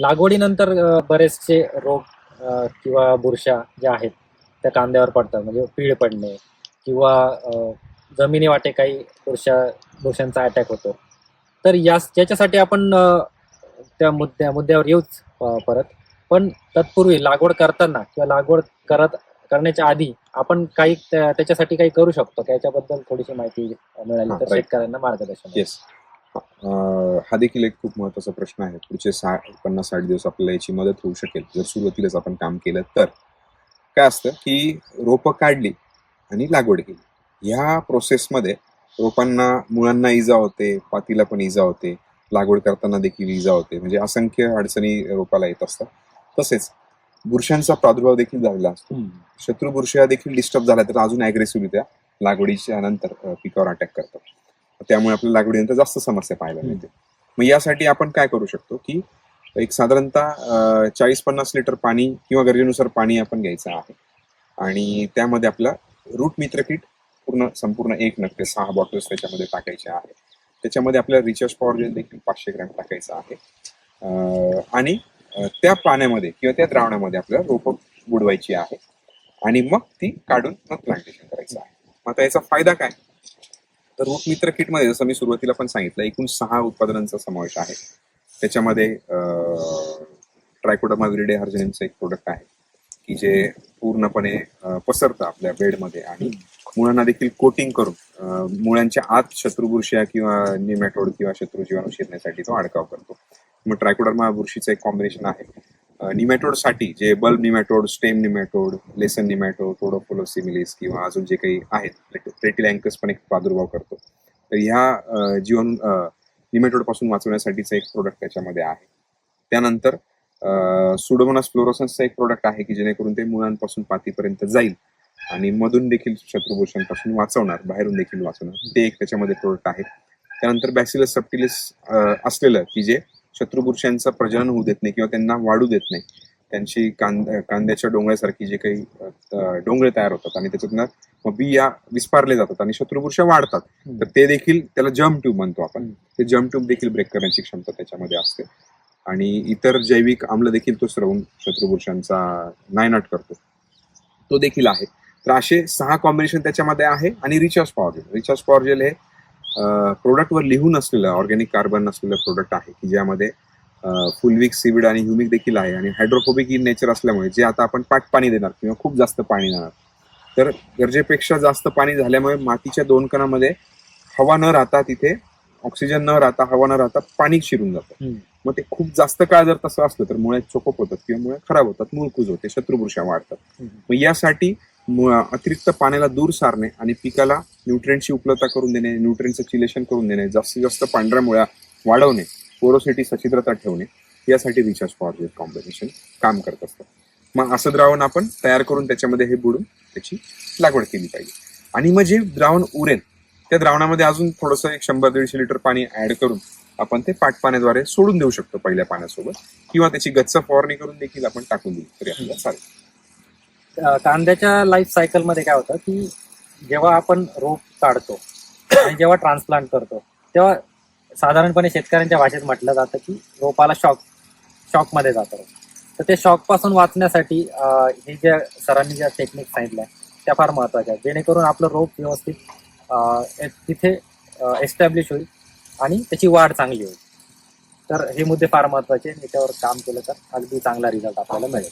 लागवडीनंतर बरेचसे रोग किंवा बुरशा ज्या आहेत त्या कांद्यावर पडतात. म्हणजे पीळ पडणे किंवा जमिनी वाटे काही बुरशा बुरशांचा अटॅक होतो. तर या याच्यासाठी आपण त्या मुद्द्या मुद्द्यावर येऊच परत. पण तत्पूर्वी लागवड करताना किंवा लागवड करत करण्याच्या आधी आपण काही त्या- त्याच्यासाठी काही करू शकतो का? याच्याबद्दल थोडीशी माहिती मिळाली तर. शेतकऱ्यांना मार्गदर्शन. हा देखील एक खूप महत्त्वाचा प्रश्न आहे. पुढचे साठ पन्नास साठ दिवस आपल्याला याची मदत होऊ शकेल. जर सुरुवातीलाच आपण काम केलं तर. काय असतं की रोपं काढली आणि लागवड केली. ह्या प्रोसेसमध्ये रोपांना मुळांना इजा होते पातीला पण इजा होते लागवड करताना देखील इजा होते. म्हणजे असंख्य अडचणी रोपाला येत असतात. तसेच बुरशांचा प्रादुर्भाव देखील झालेला असतो. शत्रू बुरशी देखील डिस्टर्ब झाला तर अजून अग्रेसिव्हरित्या लागवडीच्या नंतर पिकावर अटॅक करतात. त्यामुळे आपल्या लागवडीनंतर जास्त समस्या पाहायला मिळते. मग यासाठी आपण काय करू शकतो की एक साधारणतः चाळीस पन्नास लिटर पाणी किंवा गरजेनुसार पाणी आपण घ्यायचं आहे. आणि त्यामध्ये आपला रूट मित्र किट पूर्ण संपूर्ण एक नक्की सहा बॉटल्स त्याच्यामध्ये टाकायचे आहे. त्याच्यामध्ये आपल्याला रिचार्ज पॉवर जेल देखील पाचशे ग्रॅम टाकायचं आहे. आणि त्या पाण्यामध्ये किंवा त्या द्रावणामध्ये आपल्याला रोपं बुडवायची आहे. आणि मग ती काढून मग प्लांटेशन करायचं आहे. मग आता याचा फायदा काय? तर मित्र किटमध्ये जसं मी सुरुवातीला पण सांगितलं एकूण सहा उत्पादनांचा समावेश आहे. त्याच्यामध्ये ट्रायकोडमा विरडे हर्जनिनचं एक प्रोडक्ट आहे की जे पूर्णपणे पसरतं आपल्या बेडमध्ये आणि मुळांना देखील कोटिंग करून मुळांच्या आत शत्रुबुरशी किंवा निमॅटोड किंवा शत्रू जीवाणू शिरण्यासाठी तो अडकाव करतो. मग ट्रायकोडर्मा बुरशीचं एक कॉम्बिनेशन आहे. निमॅटोडसाठी जे bulb nematode stem nematode lesion nematode टोडोफोलोसिमिलिस किंवा अजून जे काही आहेत प्लेटिलँकस पण एक प्रादुर्भाव करतो. तर ह्या जीवन निमॅटोडपासून पासून वाचवण्यासाठीचं एक प्रोडक्ट त्याच्यामध्ये आहे. त्यानंतर सुडोमोनास फ्लोरोसन्सचं एक प्रोडक्ट आहे की जेणेकरून ते मुळांपासून पातीपर्यंत जाईल आणि मधून देखील शत्रुभूषणापासून वाचवणार बाहेरून देखील वाचवणार. ते एक त्याच्यामध्ये प्रोडक्ट आहे. त्यानंतर बॅसिलस सप्टिलिस असलेलं की जे शत्रुबुरशांचं प्रजनन होऊ देत नाही किंवा त्यांना वाढू देत नाही. त्यांची कांद कांद्याच्या डोंगळ्यासारखी जे काही डोंगळे तयार होतात आणि त्याच्यातनं मग बिया विस्पारले जातात आणि शत्रुबुरशा वाढतात. तर ते देखील त्याला जम ट्यूब म्हणतो आपण. ते जम ट्यूब देखील ब्रेक करण्याची क्षमता त्याच्यामध्ये असते. आणि इतर जैविक आम्ल देखील तो स्रवून शत्रुबुरशांचा नायनाट करतो. तो देखील आहे. तर असे सहा कॉम्बिनेशन त्याच्यामध्ये आहे आणि recharge power gel recharge power gel हे प्रोडक्टवर लिहून असलेलं ऑर्गॅनिक कार्बन असलेलं प्रोडक्ट आहे की ज्यामध्ये फुलविक सिविड आणि ह्युमिक देखील आहे आणि हायड्रोफोबिक इन नेचर असल्यामुळे जे आता आपण पाट पाणी देणार किंवा खूप जास्त पाणी देणार तर गरजेपेक्षा जास्त पाणी झाल्यामुळे मातीच्या दोन कणामध्ये हवा न राहता तिथे ऑक्सिजन न राहता हवा न राहता पाणी शिरून जातं. मग ते खूप जास्त काळ जर तसं असलं तर मुळे चोकप होतात किंवा मुळे खराब होतात मूळकूज होते शत्रुबुरशा वाढतात. मग यासाठी अतिरिक्त पाण्याला दूर सारणे आणि पिकाला न्यूट्रिएंटची उपलब्धता करून देणे न्यूट्रिएंटचं चिलेशन करून देणे जास्तीत जास्त पांढऱ्या मुळ्या वाढवणे पोरोसिटी सच्छिद्रता ठेवणे यासाठी रिचार्ज पॉवर कॉम्बिनेशन काम करत असतं. मग असं द्रावण आपण तयार करून त्याच्यामध्ये हे बुडून त्याची लागवड केली पाहिजे. आणि मग जे द्रावण उरेल त्या द्रावणामध्ये अजून थोडंसं एक शंभर दीडशे लिटर पाणी ऍड करून आपण ते पाटपाण्याद्वारे सोडून देऊ शकतो पहिल्या पाण्यासोबत. किंवा त्याची गच्च फवारणी करून देखील आपण टाकून देऊ तरी आपल्याला चालेल. कांद्याच्या लाईफ सायकलमध्ये काय होतं की जेव्हा आपण रोप काढतो आणि जेव्हा ट्रान्सप्लांट करतो तेव्हा साधारणपणे शेतकऱ्यांच्या भाषेत म्हटलं जातं की रोपाला शॉक शॉकमध्ये जातं तर ते शॉकपासून वाचण्यासाठी हे ज्या सरांनी ज्या टेक्निक सांगितल्या त्या फार महत्त्वाच्या आहेत. जेणेकरून आपलं रोप व्यवस्थित तिथे एस्टॅब्लिश होईल आणि त्याची वाढ चांगली होईल. तर हे मुद्दे फार महत्त्वाचे आहेत. याच्यावर काम केलं तर अगदी चांगला रिझल्ट आपल्याला मिळेल.